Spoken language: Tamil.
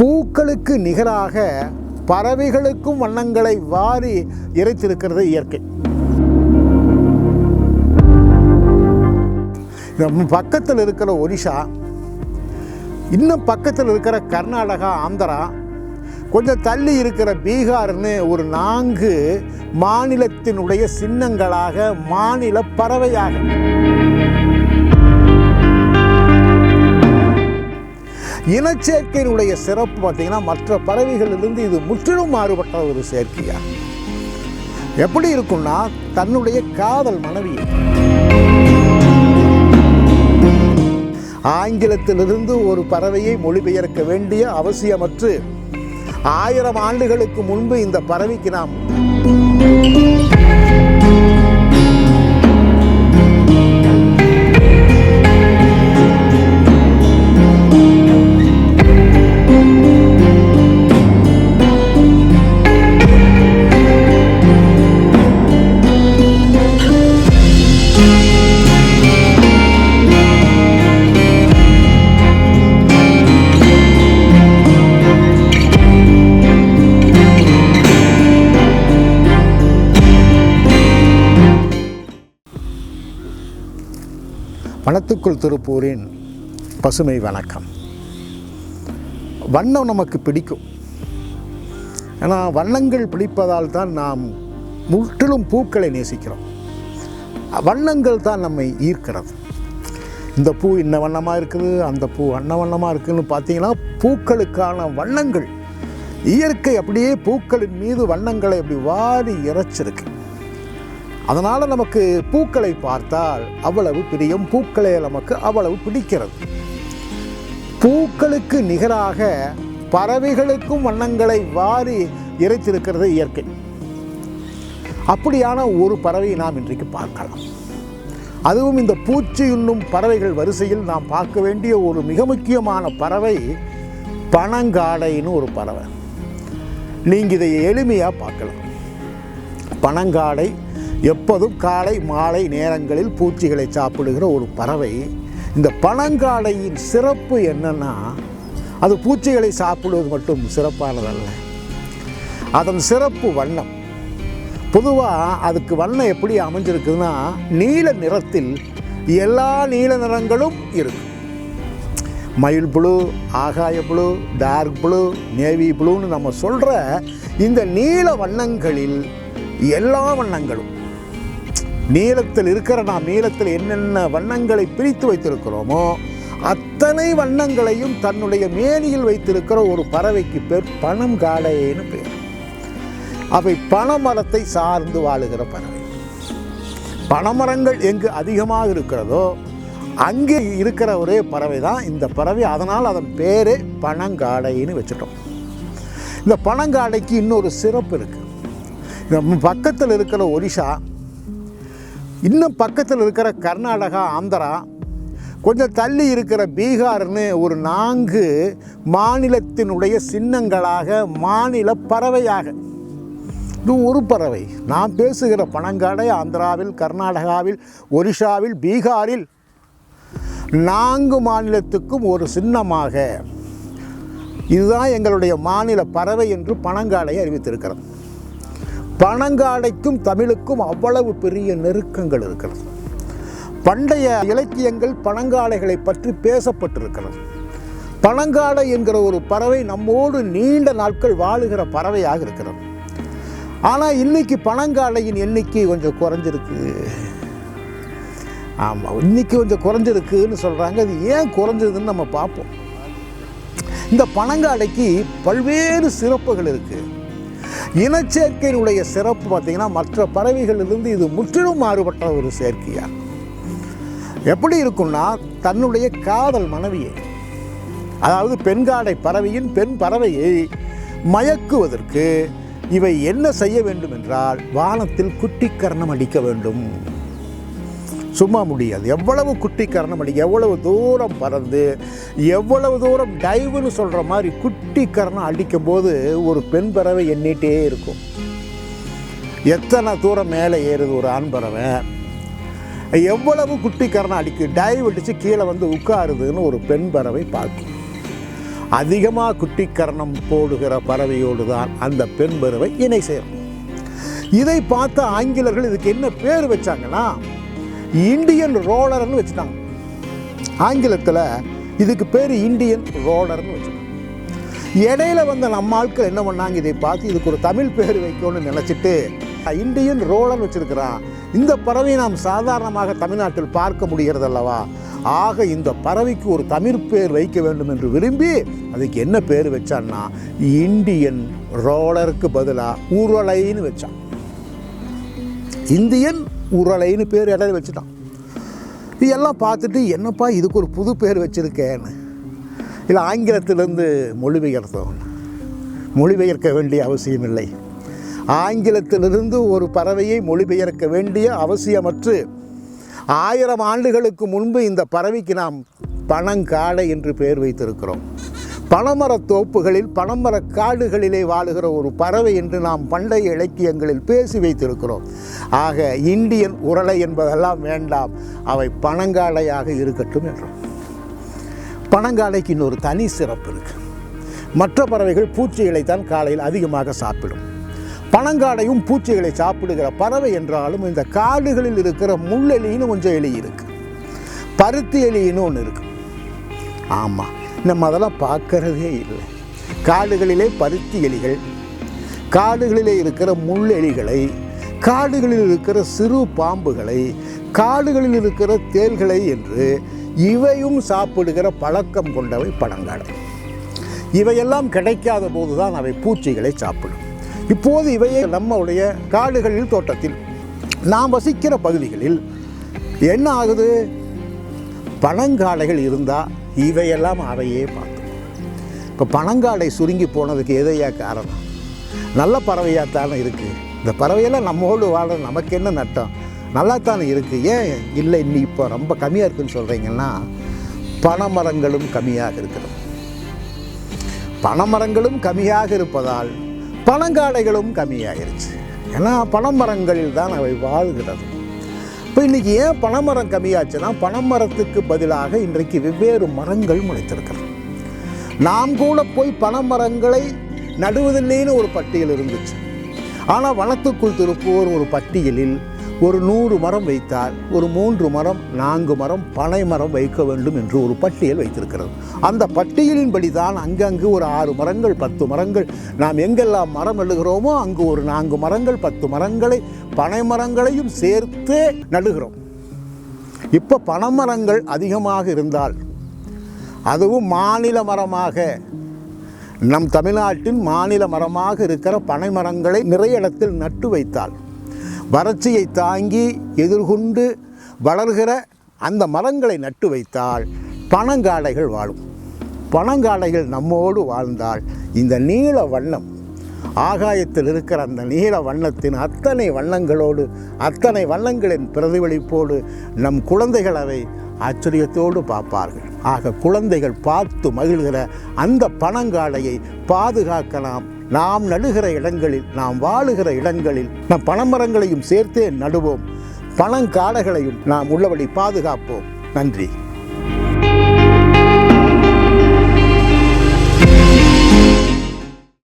பூக்களுக்கு நிகராக பறவைகளுக்கும் வண்ணங்களை வாரி இறைத்திருக்கிறது இயற்கை. நம்ம பக்கத்தில் இருக்கிற ஒரிஷா இன்னும் பக்கத்தில் இருக்கிற கர்நாடகா ஆந்திரா கொஞ்சம் தள்ளி இருக்கிற பீகார்னு ஒரு நான்கு மாநிலத்தினுடைய சின்னங்களாக மாநில பறவையாக. இனச்சேர்க்கையினுடைய சிறப்பு பார்த்தீங்கன்னா மற்ற பறவைகளிலிருந்து இது முற்றிலும் மாறுபட்ட ஒரு செயற்கையாக எப்படி இருக்கும்னா தன்னுடைய காதல் மனைவி ஆங்கிலத்திலிருந்து ஒரு பறவையை மொழிபெயர்க்க வேண்டிய அவசியமற்று ஆயிரம் ஆண்டுகளுக்கு முன்பு இந்த பறவைக்கு நாம் வனத்துக்குள் திருப்பூரின் பசுமை வணக்கம். வண்ணம் நமக்கு பிடிக்கும். ஏன்னா வண்ணங்கள் பிடிப்பதால் தான் நாம் முற்றிலும் பூக்களை நேசிக்கிறோம். வண்ணங்கள் தான் நம்மை ஈர்க்கிறது. இந்த பூ இன்ன வண்ணமாக இருக்குது அந்த பூ வண்ண வண்ணமாக இருக்குதுன்னு பார்த்தீங்கன்னா பூக்களுக்கான வண்ணங்கள். இயற்கை அப்படியே பூக்களின் மீது வண்ணங்களை அப்படி வாரி இறைச்சிருக்கு. அதனால் நமக்கு பூக்களை பார்த்தால் அவ்வளவு பிரியம். பூக்களை நமக்கு அவ்வளவு பிடிக்கிறது. பூக்களுக்கு நிகராக பறவைகளுக்கும் வண்ணங்களை வாரி இறைத்திருக்கிறது இயற்கை. அப்படியான ஒரு பறவையை நாம் இன்றைக்கு பார்க்கலாம். அதுவும் இந்த பூச்சி உண்ணும் பறவைகள் வரிசையில் நாம் பார்க்க வேண்டிய ஒரு மிக முக்கியமான பறவை பனங்காடைன்னு ஒரு பறவை. நீங்கள் இதை எளிமையாக பார்க்கலாம். பனங்காடை எப்போதும் காலை மாலை நேரங்களில் பூச்சிகளை சாப்பிடுகிற ஒரு பறவை. இந்த பனங்காடையின் சிறப்பு என்னன்னா அது பூச்சிகளை சாப்பிடுவது மட்டும் சிறப்பானதல்ல. அதன் சிறப்பு வண்ணம். பொதுவாக அதுக்கு வண்ணம் எப்படி அமைஞ்சிருக்குதுன்னா நீல நிறத்தில் எல்லா நீல நிறங்களும் இருக்கும் மயில் ப்ளூ ஆகாய ப்ளூ டார்க் ப்ளூ நேவி ப்ளூன்னு நம்ம சொல்கிற இந்த நீல வண்ணங்களில் எல்லா வண்ணங்களும். நீளத்தில் இருக்கிற நாம் நீளத்தில் என்னென்ன வண்ணங்களை பிரித்து வைத்திருக்கிறோமோ அத்தனை வண்ணங்களையும் தன்னுடைய மேனியில் வைத்திருக்கிற ஒரு பறவைக்கு பேர் பணம் காடையேன்னு பேர். அவை பனைமரத்தை சார்ந்து வாழுகிற பறவை. பனைமரங்கள் எங்கு அதிகமாக இருக்கிறதோ அங்கே இருக்கிற ஒரே பறவை தான் இந்த பறவை. அதனால் அதன் பேரே பனங்காடைன்னு வச்சுட்டோம். இந்த பனங்காடைக்கு இன்னொரு சிறப்பு இருக்குது இந்த பக்கத்தில் இருக்கிற ஒரிஷா இன்னும் பக்கத்தில் இருக்கிற கர்நாடகா ஆந்திரா கொஞ்சம் தள்ளி இருக்கிற பீகார்னு ஒரு நான்கு மாநிலத்தினுடைய சின்னங்களாக மாநில பறவையாக. இது ஒரு பறவை. நான் பேசுகிற பனங்காடை ஆந்திராவில் கர்நாடகாவில் ஒரிஷாவில் பீகாரில் நான்கு மாநிலத்துக்கும் ஒரு சின்னமாக. இதுதான் எங்களுடைய மாநில பறவை என்று பனங்காடை அறிவித்திருக்கிறது. பனங்காடைக்கும் தமிழுக்கும் அவ்வளவு பெரிய நெருக்கங்கள் இருக்கிறது. பண்டைய இலக்கியங்கள் பனங்காடைகளை பற்றி பேசப்பட்டிருக்கிறது. பனங்காடை என்கிற ஒரு பறவை நம்மோடு நீண்ட நாட்கள் வாழுகிற பறவையாக இருக்கிறது. ஆனால் இன்னைக்கு பனங்காடையின் எண்ணிக்கை கொஞ்சம் குறைஞ்சிருக்கு. ஆமாம் இன்னைக்கு கொஞ்சம் குறைஞ்சிருக்குன்னு சொல்கிறாங்க அது ஏன் குறைஞ்சதுன்னு நம்ம பார்ப்போம். இந்த பனங்காடைக்கு பல்வேறு சிறப்புகள் இருக்குது இனச்சேர்க்கையினுடைய சிறப்பு பார்த்திங்கன்னா மற்ற பறவைகளிலிருந்து இது முற்றிலும் மாறுபட்ட ஒரு சேர்க்கையாக எப்படி இருக்கும்னா தன்னுடைய காதல் மனைவியை அதாவது பெண்காடை பறவையின் பெண் பறவையை மயக்குவதற்கு இவை என்ன செய்ய வேண்டும் என்றால் வானத்தில் குட்டிக்கரணம் அடிக்க வேண்டும். சும்மா முடியாது. எவ்வளவு குட்டி கரணம் அடி எவ்வளவு தூரம் பறந்து எவ்வளவு தூரம் டைவுன்னு சொல்கிற மாதிரி குட்டி கரணம் அடிக்கும்போது ஒரு பெண் பறவை எண்ணிகிட்டே இருக்கும். எத்தனை தூரம் மேலே ஏறுது ஒரு ஆண் பறவை? எவ்வளவு குட்டி கரணம் அடிக்கு டைவ் அடித்து கீழே வந்து உட்காருதுன்னு ஒரு பெண் பறவை பார்க்கும். அதிகமாக குட்டிக்கரணம் போடுகிற பறவையோடு தான் அந்த பெண் பறவை இணை சேரும். இதை பார்த்த ஆங்கிலர்கள் இதுக்கு என்ன பேர் வச்சாங்கன்னா இந்தியன் ரோலர்னு வச்சுட்டாங்க. ஆங்கிலத்தில் இதுக்கு பேர் இந்தியன் ரோலர்னு வச்சுட்டாங்க இடையில வந்த நம்ம ஆட்கள் என்ன பண்ணாங்க? இதை பார்த்து இதுக்கு ஒரு தமிழ் பேர் வைக்கணும்னு நினச்சிட்டு இந்தியன் ரோலர் வச்சுருக்கிறான். இந்த பறவையை நாம் சாதாரணமாக தமிழ்நாட்டில் பார்க்க முடிகிறது அல்லவா ஆக இந்த பறவைக்கு ஒரு தமிழ் பேர் வைக்க வேண்டும் என்று விரும்பி அதுக்கு என்ன பேர் வச்சான்னா இந்தியன் ரோலருக்கு பதிலாக உருளைன்னு வச்சான். இந்தியன் உரலைன்னு பேர் இடையில வச்சுட்டான். இதெல்லாம் பார்த்துட்டு என்னப்பா இதுக்கு ஒரு புது பேர் வச்சுருக்கேன்னு. இல்லை ஆங்கிலத்திலேருந்து மொழிபெயர்த்தவன். மொழிபெயர்க்க வேண்டிய அவசியம் இல்லை ஆங்கிலத்திலிருந்து ஒரு பறவையை மொழிபெயர்க்க வேண்டிய அவசியமற்று ஆயிரம் ஆண்டுகளுக்கு முன்பு இந்த பறவைக்கு நாம் பணங்காடை என்று பெயர் வைத்திருக்கிறோம். பனமரத் தோப்புகளில் பனமரக் காடுகளிலே வாழுகிற ஒரு பறவை என்று நாம் பண்டைய இலக்கியங்களில் பேசி வைத்திருக்கிறோம். ஆக இந்தியன் உரளை என்பதெல்லாம் வேண்டாம். அவை பனங்காலையாக இருக்கட்டும் என்றோம். பனங்காலைக்கு இன்னொரு தனி சிறப்பு இருக்கு. மற்ற பறவைகள் பூச்சிகளை தான் காலையில் அதிகமாக சாப்பிடும். பனங்காடையும் பூச்சிகளை சாப்பிடுகிற பறவை என்றாலும் இந்த காடுகளில் இருக்கிற முள்ளெலின்னு கொஞ்சம் எலி இருக்குது பருத்தி எலின்னு ஒன்று இருக்குது ஆமாம் நம்ம அதெல்லாம் பார்க்கறதே இல்லை. காடுகளிலே பருத்தி எலிகள் காடுகளிலே இருக்கிற முள்ளெலிகளை காடுகளில் இருக்கிற சிறு பாம்புகளை காடுகளில் இருக்கிற தேள்களை என்று இவையும் சாப்பிடுகிற பழக்கம் கொண்டவை பழங்காடு. இவையெல்லாம் கிடைக்காத போது தான் அவை பூச்சிகளை சாப்பிடும். இப்போது இவையே நம்முடைய காடுகளில் தோட்டத்தில் நாம் வசிக்கிற பகுதிகளில் என்ன ஆகுது? பனங்காடைகள் இருந்தால் இவையெல்லாம் அவையே பார்க்கும். இப்போ பனங்காடை சுருங்கி போனதுக்கு எதையா காரணம்? நல்ல பறவையாக தானே இருக்குது இந்த பறவையெல்லாம் நம்மோடு வாழ நமக்கு என்ன நட்டம்? நல்லா தானே இருக்குது ஏன் இல்லை நீ இப்போ ரொம்ப கம்மியாக இருக்குன்னு சொல்கிறீங்கன்னா பனைமரங்களும் கம்மியாக இருக்கிறது. பனைமரங்களும் கம்மியாக இருப்பதால் பனங்காடைகளும் கம்மியாயிருச்சு. ஏன்னா பனைமரங்களில் தான் அவை வாழ்கிறது. இப்போ இன்றைக்கி ஏன் பனைமரம் கம்மியாச்சுன்னா பனைமரத்துக்கு பதிலாக இன்றைக்கு வெவ்வேறு மரங்கள் முளைத்திருக்கிறது. நாம் கூட போய் பனைமரங்களை நடுவதில்லைன்னு ஒரு பட்டியல் இருந்துச்சு. ஆனால் வனத்துக்குள் திருப்பூர் ஒரு பட்டியலில் ஒரு நூறு மரம் வைத்தால் ஒரு மூன்று மரம் நான்கு மரம் பனை மரம் வைக்க வேண்டும் என்று ஒரு பட்டியல் வைத்திருக்கிறது. அந்த பட்டியலின்படி தான் அங்கங்கு ஒரு ஆறு மரங்கள் பத்து மரங்கள் நாம் எங்கெல்லாம் மரம் நடுகிறோமோ அங்கு ஒரு நான்கு மரங்கள் பத்து மரங்களை பனை மரங்களையும் சேர்த்து நடுகிறோம். இப்போ பனைமரங்கள் அதிகமாக இருந்தால் அதுவும் மாநில மரமாக நம் தமிழ்நாட்டின் மாநில மரமாக இருக்கிற பனை மரங்களை நிறைய இடத்தில் நட்டு வைத்தால் வறட்சியை தாங்கி எதிர்கொண்டு வளர்கிற அந்த மரங்களை நட்டு வைத்தால் பனங்காடைகள் வாழும். பனங்காடைகள் நம்மோடு வாழ்ந்தால் இந்த நீல வண்ணம் ஆகாயத்தில் இருக்கிற அந்த நீல வண்ணத்தின் அத்தனை வண்ணங்களோடு அத்தனை வண்ணங்களின் பிரதிபலிப்போடு நம் குழந்தைகள் அதை ஆச்சரியத்தோடு பார்ப்பார்கள். ஆக குழந்தைகள் பார்த்து மகிழ்கிற அந்த பனங்காடையை பாதுகாக்க நாம் நாம் நடுகிற இடங்களில் நாம் வாழுகிற இடங்களில் நம் பனமரங்களையும் சேர்த்தே நடுவோம். பனங்காடைகளையும் நாம் உள்ளபடி பாதுகாப்போம். நன்றி.